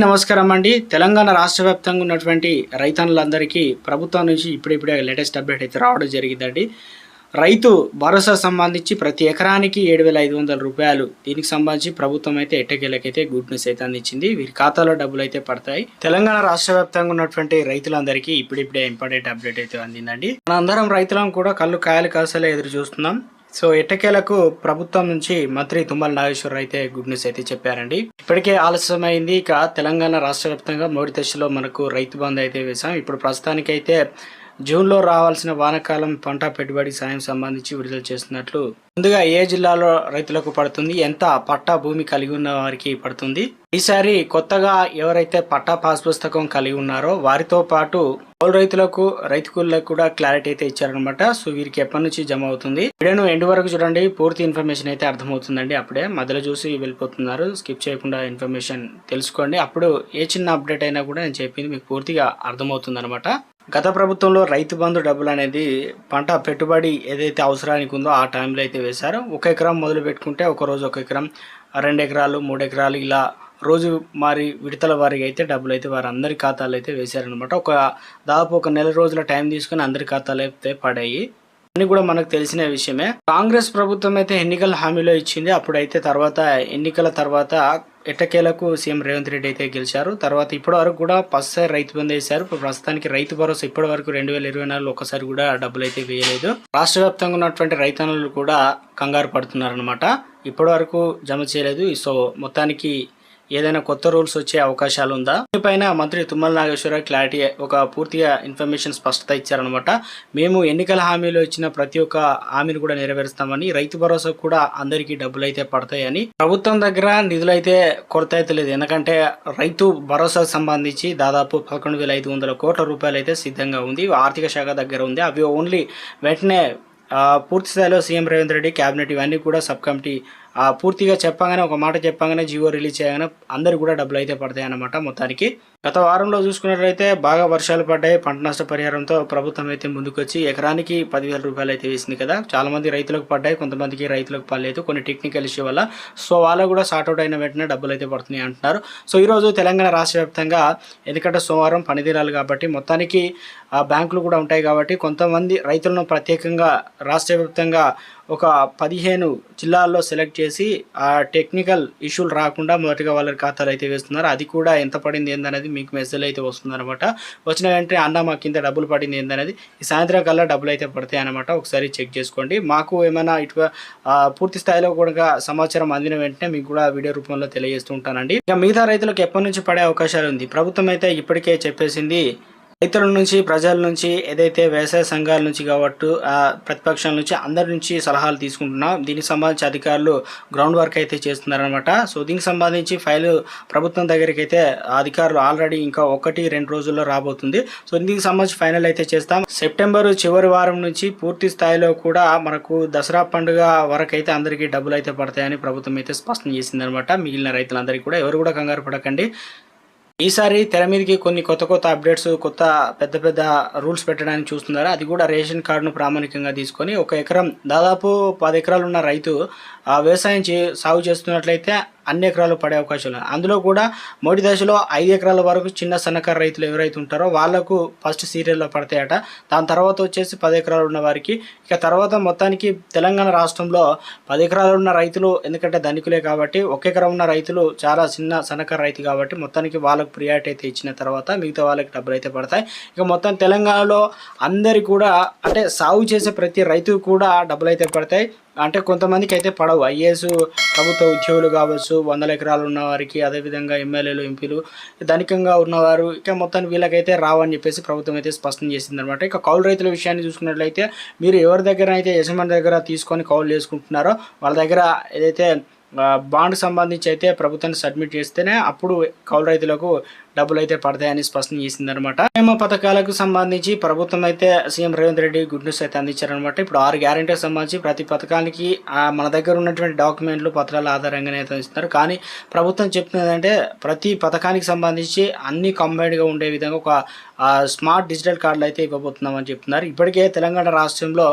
నమస్కారం అండి. తెలంగాణ రాష్ట్ర వ్యాప్తంగా ఉన్నటువంటి రైతన్నులందరికీ ప్రభుత్వం నుంచి ఇప్పుడిప్పుడే లేటెస్ట్ అప్డేట్ అయితే రావడం జరిగిందండి. రైతు భరోసా సంబంధించి ప్రతి ఎకరానికి ఏడు వేల ఐదు వందల రూపాయలు దీనికి సంబంధించి ప్రభుత్వం అయితే ఎట్టకేలకైతే గుడ్ న్యూస్ అయితే అందించింది. వీరి ఖాతాలో డబ్బులు అయితే పడతాయి. తెలంగాణ రాష్ట్ర వ్యాప్తంగా ఉన్నటువంటి రైతులందరికీ ఇప్పుడిప్పుడే ఇంపార్టెంట్ అప్డేట్ అయితే అందిందండి. మనందరం రైతులం కూడా కళ్ళు కాయలు కాసలే ఎదురు చూస్తున్నాం. సో ఎట్టకేలకు ప్రభుత్వం నుంచి మంత్రి తుమ్మల నాగేశ్వరరావు అయితే గుడ్ న్యూస్ అయితే చెప్పారండి. ఇప్పటికే ఆలస్యమైంది. ఇక తెలంగాణ రాష్ట్ర వ్యాప్తంగా మొదటి దశలో మనకు రైతు బంధు అయితే వేశాం. ఇప్పుడు ప్రస్తుతానికైతే జూన్లో రావాల్సిన వానాకాలం పంట పెట్టుబడి సాయం సంబంధించి విడుదల చేస్తున్నట్లు ముందుగా ఏ జిల్లాలో రైతులకు పడుతుంది? ఎంత పట్టా భూమి కలిగి ఉన్న వారికి పడుతుంది? ఈసారి కొత్తగా ఎవరైతే పట్టా పాస్ పుస్తకం కలిగి ఉన్నారో వారితో పాటు పౌరు రైతులకు రైతుకులకు కూడా క్లారిటీ అయితే ఇచ్చారనమాట సో వీరికి ఎప్పటి నుంచి జమ అవుతుంది? వీడియోను ఎండ్ వరకు చూడండి. పూర్తి ఇన్ఫర్మేషన్ అయితే అర్థమవుతుందండి అప్పుడే. మధ్యలో చూసి వెళ్ళిపోతున్నారు. స్కిప్ చేయకుండా ఇన్ఫర్మేషన్ తెలుసుకోండి. అప్పుడు ఏ చిన్న అప్డేట్ అయినా కూడా నేను చెప్పింది మీకు పూర్తిగా అర్థమవుతుంది అనమాట గత ప్రభుత్వంలో రైతు బంధు డబ్బులు అనేది పంట పెట్టుబడి ఏదైతే అవసరానికి ఉందో ఆ టైంలో అయితే వేశారు. ఒక ఎకరం మొదలు పెట్టుకుంటే ఒక రోజు ఒక ఎకరం రెండు ఎకరాలు మూడు ఎకరాలు ఇలా రోజు మరి విడతల వారికి అయితే డబ్బులు అయితే వారందరి అందరి ఖాతాలు అయితే వేశారనమాట ఒక దాదాపు ఒక నెల రోజుల టైం తీసుకుని అందరి ఖాతాలు అయితే పడాయి. అన్ని కూడా మనకు తెలిసిన విషయమే. కాంగ్రెస్ ప్రభుత్వం అయితే ఎన్నికల హామీలో ఇచ్చింది. అప్పుడైతే తర్వాత ఎన్నికల తర్వాత ఎట్టకేలకు సీఎం రేవంత్ రెడ్డి అయితే గెలిచారు. తర్వాత ఇప్పటి వరకు కూడా ఫస్ట్ రైతు బంద్ వేశారు. ఇప్పుడు ప్రస్తుతానికి రైతు భరోసా ఇప్పటి వరకు రెండు వేల ఇరవై నాలుగులో ఒకసారి కూడా డబ్బులు అయితే వేయలేదు. రాష్ట్ర వ్యాప్తంగా ఉన్నటువంటి రైతన్నులు కూడా కంగారు పడుతున్నారనమాట ఇప్పటి వరకు జమ చేయలేదు. సో మొత్తానికి ఏదైనా కొత్త రూల్స్ వచ్చే అవకాశాలు ఉందా? దీనిపైన మంత్రి తుమ్మల నాగేశ్వరరావు క్లారిటీ ఒక పూర్తిగా ఇన్ఫర్మేషన్ స్పష్టత ఇచ్చారనమాట మేము ఎన్నికల హామీలో ఇచ్చిన ప్రతి ఒక్క హామీని కూడా నెరవేరుస్తామని రైతు భరోసా కూడా అందరికీ డబ్బులు అయితే పడతాయని. ప్రభుత్వం దగ్గర నిధులు అయితే కొరత అయితే లేదు ఎందుకంటే రైతు భరోసాకు సంబంధించి దాదాపు పదకొండు వేల ఐదు వందల కోట్ల రూపాయలు అయితే సిద్ధంగా ఉంది. ఆర్థిక శాఖ దగ్గర ఉంది. అవి ఓన్లీ వెంటనే పూర్తి స్థాయిలో సీఎం రేవంత్ రెడ్డి క్యాబినెట్ ఇవన్నీ కూడా సబ్ కమిటీ పూర్తిగా చెప్పగానే ఒక మాట చెప్పగానే జియో రిలీజ్ చేయగానే అందరు కూడా డబ్బులు అయితే పడతాయి అన్నమాట మొత్తానికి. గత వారంలో చూసుకున్నట్లయితే బాగా వర్షాలు పడ్డాయి. పంట నష్ట పరిహారంతో ప్రభుత్వం అయితే ముందుకొచ్చి ఎకరానికి పదివేల రూపాయలు అయితే వేసింది కదా. చాలా మంది రైతులకు పడ్డాయి కొంతమందికి రైతులకు పడలేదు. కొన్ని టెక్నికల్ ఇష్యూ వల్ల. సో వాళ్ళకు కూడా సార్ట్అవుట్ అయిన వెంటనే డబ్బులు అయితే పడుతున్నాయి అంటున్నారు. సో ఈరోజు తెలంగాణ రాష్ట్ర వ్యాప్తంగా ఎందుకంటే సోమవారం పనిదినాలు కాబట్టి మొత్తానికి ఆ బ్యాంకులు కూడా ఉంటాయి కాబట్టి కొంతమంది రైతులను ప్రత్యేకంగా రాష్ట్ర వ్యాప్తంగా ఒక పదిహేను జిల్లాల్లో సెలెక్ట్ చేసి ఆ టెక్నికల్ ఇష్యూలు రాకుండా మొదటిగా వాళ్ళ ఖాతాలు అయితే వేస్తున్నారు. అది కూడా ఎంత పడింది ఏందనేది మీకు మెసేజ్ అయితే వస్తుంది అనమాట వచ్చిన వెంటనే అన్న మా కింద డబ్బులు పడింది ఏందనేది ఈ సాయంత్రం కల్లా డబ్బులు అయితే పడతాయి అనమాట ఒకసారి చెక్ చేసుకోండి. మాకు ఏమైనా ఇటు పూర్తి స్థాయిలో కూడా సమాచారం అందిన వెంటనే మీకు కూడా వీడియో రూపంలో తెలియజేస్తూ ఉంటానండి. ఇక మిగతా రైతులకు ఎప్పటి నుంచి పడే అవకాశాలు ఉంది? ప్రభుత్వం అయితే ఇప్పటికే చెప్పేసింది రైతుల నుంచి ప్రజల నుంచి ఏదైతే వ్యవసాయ సంఘాల నుంచి కాబట్టి ప్రతిపక్షాల నుంచి అందరి నుంచి సలహాలు తీసుకుంటున్నాం. దీనికి సంబంధించి అధికారులు గ్రౌండ్ వర్క్ అయితే చేస్తున్నారనమాట సో దీనికి సంబంధించి ఫైల్ ప్రభుత్వం దగ్గరికి అయితే అధికారులు ఆల్రెడీ ఇంకా ఒకటి రెండు రోజుల్లో రాబోతుంది. సో దీనికి సంబంధించి ఫైనల్ అయితే చేస్తాం. సెప్టెంబర్ చివరి వారం నుంచి పూర్తి స్థాయిలో కూడా మనకు దసరా పండుగ వరకు అయితే అందరికీ డబ్బులు అయితే పడతాయని ప్రభుత్వం అయితే స్పష్టం చేసిందనమాట మిగిలిన రైతులందరికీ కూడా ఎవరు కూడా కంగారు పడకండి. ఈసారి తెర మీదకి కొన్ని కొత్త కొత్త అప్డేట్స్ కొత్త పెద్ద పెద్ద రూల్స్ పెట్టడానికి చూస్తున్నారు? అది కూడా రేషన్ కార్డును ప్రామాణికంగా తీసుకొని ఒక ఎకరం దాదాపు పది ఎకరాలు ఉన్న రైతు ఆ వ్యవసాయం చే సాగు చేస్తున్నట్లయితే అన్ని ఎకరాలు పడే అవకాశం ఉంది అందులో కూడా మొదటి దశలో ఐదు ఎకరాల వరకు చిన్న సన్నకారు రైతులు ఎవరైతే ఉంటారో వాళ్ళకు ఫస్ట్ సీరియల్లో పడతాయట. దాని తర్వాత వచ్చేసి పది ఎకరాలు ఉన్న వారికి. ఇక తర్వాత మొత్తానికి తెలంగాణ రాష్ట్రంలో పది ఎకరాలు ఉన్న రైతులు ఎందుకంటే ధనికులే కాబట్టి ఒక ఎకరం ఉన్న రైతులు చాలా చిన్న సన్నకారు రైతు కాబట్టి మొత్తానికి వాళ్ళకు ప్రియారిటీ అయితే ఇచ్చిన తర్వాత మిగతా వాళ్ళకి డబ్బులు అయితే పడతాయి. ఇక మొత్తం తెలంగాణలో అందరి కూడా అంటే సాగు చేసే ప్రతి రైతుకు కూడా డబ్బులు అయితే పడతాయి. అంటే కొంతమందికి అయితే పడవు. ఐఏఎస్ ప్రభుత్వ ఉద్యోగులు కావచ్చు వందల ఎకరాలు ఉన్న వారికి అదేవిధంగా ఎమ్మెల్యేలు ఎంపీలు ధనికంగా ఉన్నవారు ఇక మొత్తాన్ని వీళ్ళకైతే రావని చెప్పేసి ప్రభుత్వం అయితే స్పష్టం చేసింది అనమాట ఇక కౌలు రైతుల విషయాన్ని చూసుకున్నట్లయితే మీరు ఎవరి దగ్గర అయితే యజమాని దగ్గర తీసుకొని కౌలు చేసుకుంటున్నారో వాళ్ళ దగ్గర ఏదైతే బాండ్ సంబంధించి అయితే ప్రభుత్వాన్ని సబ్మిట్ చేస్తేనే అప్పుడు కౌలు రైతులకు డబ్బులు అయితే పడతాయని స్పష్టం చేసిందనమాట ఏమో పథకాలకు సంబంధించి ప్రభుత్వం అయితే CM Revanth Reddy good news అయితే అందించారనమాట ఇప్పుడు ఆరు గ్యారెంటీకి సంబంధించి ప్రతి పథకానికి మన దగ్గర ఉన్నటువంటి డాక్యుమెంట్లు పత్రాల ఆధారంగానే అయితే ఇస్తున్నారు కానీ ప్రభుత్వం చెప్తున్నది అంటే ప్రతి పథకానికి సంబంధించి అన్ని కంబైన్డ్గా ఉండే విధంగా ఒక స్మార్ట్ డిజిటల్ కార్డులు అయితే ఇవ్వబోతున్నామని చెప్తున్నారు. ఇప్పటికే తెలంగాణ రాష్ట్రంలో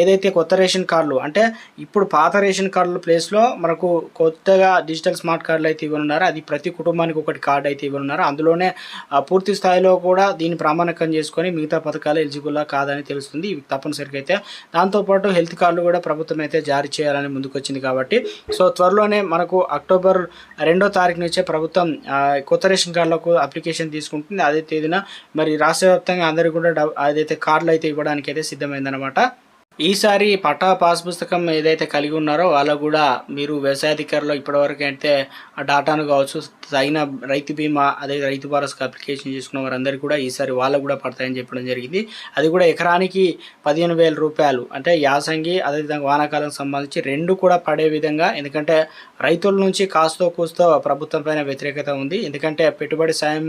ఏదైతే కొత్త రేషన్ కార్డులు అంటే ఇప్పుడు పాత రేషన్ కార్డుల ప్లేస్లో మనకు కొత్తగా డిజిటల్ స్మార్ట్ కార్డులు అయితే ఇవ్వనున్నారు. అది ప్రతి కుటుంబానికి ఒకటి కార్డు అయితే ఇవ్వనున్నారు. అందులో అందులోనే ఆ, పూర్తి స్థాయిలో కూడా దీన్ని ప్రామాణికం చేసుకొని మిగతా పథకాలు ఎలిజిబుల్లా కాదని తెలుస్తుంది. ఇవి తప్పనిసరిగా అయితే దాంతోపాటు హెల్త్ కార్డులు కూడా ప్రభుత్వం అయితే జారీ చేయాలని ముందుకొచ్చింది కాబట్టి సో త్వరలోనే మనకు అక్టోబర్ రెండో తారీఖు నుంచే ప్రభుత్వం కొత్త రేషన్ కార్డులకు అప్లికేషన్ తీసుకుంటుంది. అదే తేదీన మరి రాష్ట్ర వ్యాప్తంగా అందరికీ కూడా డబ్- అదైతే కార్డులు అయితే ఇవ్వడానికి అయితే సిద్ధమైందనమాట ఈసారి పట్టా పాస్ పుస్తకం ఏదైతే కలిగి ఉన్నారో వాళ్ళకు కూడా మీరు వ్యవసాయాధికారులు ఇప్పటివరకు అయితే ఆ డాటాను కావచ్చు తగిన రైతు బీమా అదే రైతు భరోసాకు అప్లికేషన్ చేసుకున్న వారందరికీ కూడా ఈసారి వాళ్ళకు కూడా పడతాయని చెప్పడం జరిగింది. అది కూడా ఎకరానికి పదిహేను వేల రూపాయలు. అంటే యాసంగి అదేవిధంగా వానాకాలం సంబంధించి రెండు కూడా పడే విధంగా ఎందుకంటే రైతుల నుంచి కాస్తో కూస్తో ప్రభుత్వం పైన వ్యతిరేకత ఉంది. ఎందుకంటే పెట్టుబడి సాయం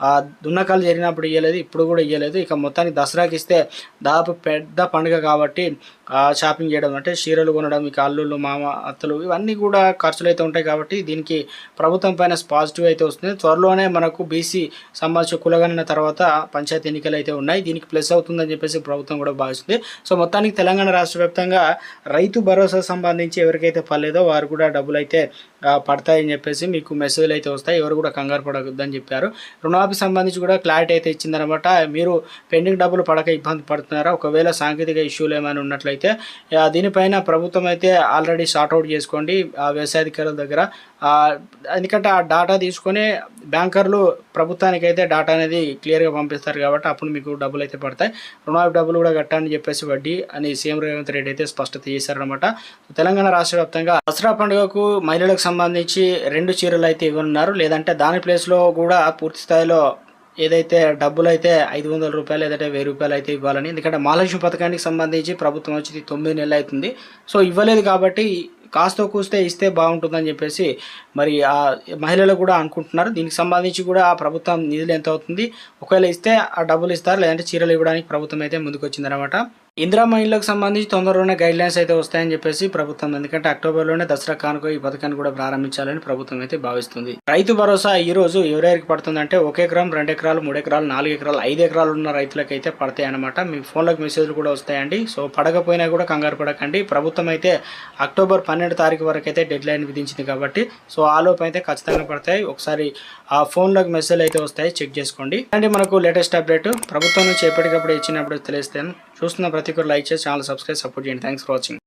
ఆ, దున్నకాలు జరిగినప్పుడు ఇవ్వలేదు ఇప్పుడు కూడా ఇవ్వలేదు ఇక మొత్తానికి దసరాకి ఇస్తే దాదాపు పెద్ద పండుగ కాబట్టి కాబట్టి షాపింగ్ చేయడం అంటే చీరలు కొనడం ఇక అల్లుళ్ళు మామ అత్తలు ఇవన్నీ కూడా ఖర్చులు అయితే ఉంటాయి కాబట్టి దీనికి ప్రభుత్వం పైన పాజిటివ్ అయితే వస్తుంది. త్వరలోనే మనకు బీసీ సంబంధించిన కులగణన తర్వాత పంచాయతీ ఎన్నికలు అయితే ఉన్నాయి దీనికి ప్లస్ అవుతుందని చెప్పేసి ప్రభుత్వం కూడా భావిస్తుంది. సో మొత్తానికి తెలంగాణ రాష్ట్ర వ్యాప్తంగా రైతు భరోసా సంబంధించి ఎవరికైతే పర్లేదో వారు కూడా డబ్బులు అయితే పడతాయని చెప్పేసి మీకు మెసేజ్లు అయితే వస్తాయి. ఎవరు కూడా కంగారు పడవద్దని చెప్పారు. రుణమాఫీ సంబంధించి కూడా క్లారిటీ అయితే ఇచ్చిందనమాట. మీరు పెండింగ్ డబ్బులు పడక ఇబ్బంది పడుతున్నారా? ఒకవేళ సాంకేతిక ఇష్యూలు ఏమైనా ఉన్నట్లయితే దీనిపైన ప్రభుత్వం అయితే ఆల్రెడీ అవుట్ చేసుకోండి ఆ వ్యవసాయాధికారుల దగ్గర. ఎందుకంటే ఆ డాటా తీసుకొని బ్యాంకర్లు ప్రభుత్వానికి అయితే డాటా అనేది క్లియర్గా పంపిస్తారు కాబట్టి అప్పుడు మీకు డబ్బులు అయితే పడతాయి. రుణాలు డబ్బులు కూడా కట్టాలని చెప్పేసి వడ్డీ అని సీఎం రేవంత్ రెడ్డి అయితే స్పష్టత చేశారనమాట తెలంగాణ రాష్ట్ర వ్యాప్తంగా దసరా పండుగకు మహిళలకు సంబంధించి రెండు చీరలు అయితే ఇవ్వనున్నారు. లేదంటే దాని ప్లేస్లో కూడా పూర్తి స్థాయిలో ఏదైతే డబ్బులు అయితే ఐదు వందల రూపాయలు లేదంటే వెయ్యి రూపాయలు అయితే ఇవ్వాలని. ఎందుకంటే మహాలక్ష్మి పథకానికి సంబంధించి ప్రభుత్వం వచ్చి తొమ్మిది నెలలు అవుతుంది. సో ఇవ్వలేదు కాబట్టి కాస్త కూస్తే ఇస్తే బాగుంటుందని చెప్పేసి మరి ఆ మహిళలు కూడా అనుకుంటున్నారు. దీనికి సంబంధించి కూడా ఆ ప్రభుత్వం నిధులు ఎంత అవుతుంది ఒకవేళ ఇస్తే ఆ డబ్బులు ఇస్తారు? లేదంటే చీరలు ఇవ్వడానికి ప్రభుత్వం అయితే ముందుకు వచ్చిందనమాట ఇందిరా మహిళలకు సంబంధించి తొందరలోనే గైడ్ లైన్స్ అయితే వస్తాయని చెప్పేసి ప్రభుత్వం ఎందుకంటే అక్టోబర్లోనే దసరా కానుక ఈ పథకాన్ని కూడా ప్రారంభించాలని ప్రభుత్వం అయితే భావిస్తుంది. రైతు భరోసా ఈ రోజు ఎవరెవరికి పడుతుందంటే ఒక ఎకరం రెండు ఎకరాలు మూడు ఎకరాలు నాలుగు ఎకరాలు ఐదు ఎకరాలు ఉన్న రైతులకు అయితే పడతాయి అనమాట మీ ఫోన్లకు మెసేజ్లు కూడా వస్తాయండి. సో పడకపోయినా కూడా కంగారు పడకండి. ప్రభుత్వం అయితే అక్టోబర్ పన్నెండు తారీఖు వరకు అయితే డెడ్ లైన్ విధించింది కాబట్టి సో ఆలోపు అయితే ఖచ్చితంగా పడతాయి. ఒకసారి ఆ ఫోన్లోకి మెసేజ్ అయితే వస్తాయి. చెక్ చేసుకోండి. అంటే మనకు లేటెస్ట్ అప్డేట్ ప్రభుత్వం నుంచి ఎప్పటికప్పుడు ఇచ్చినప్పుడు తెలిస్తే చూస్తున్న ప్రతి ఒక్కరు లైక్ చేసి ఛానల్ సబ్స్క్రైబ్ సపోర్ట్ చేయండి. Thanks for watching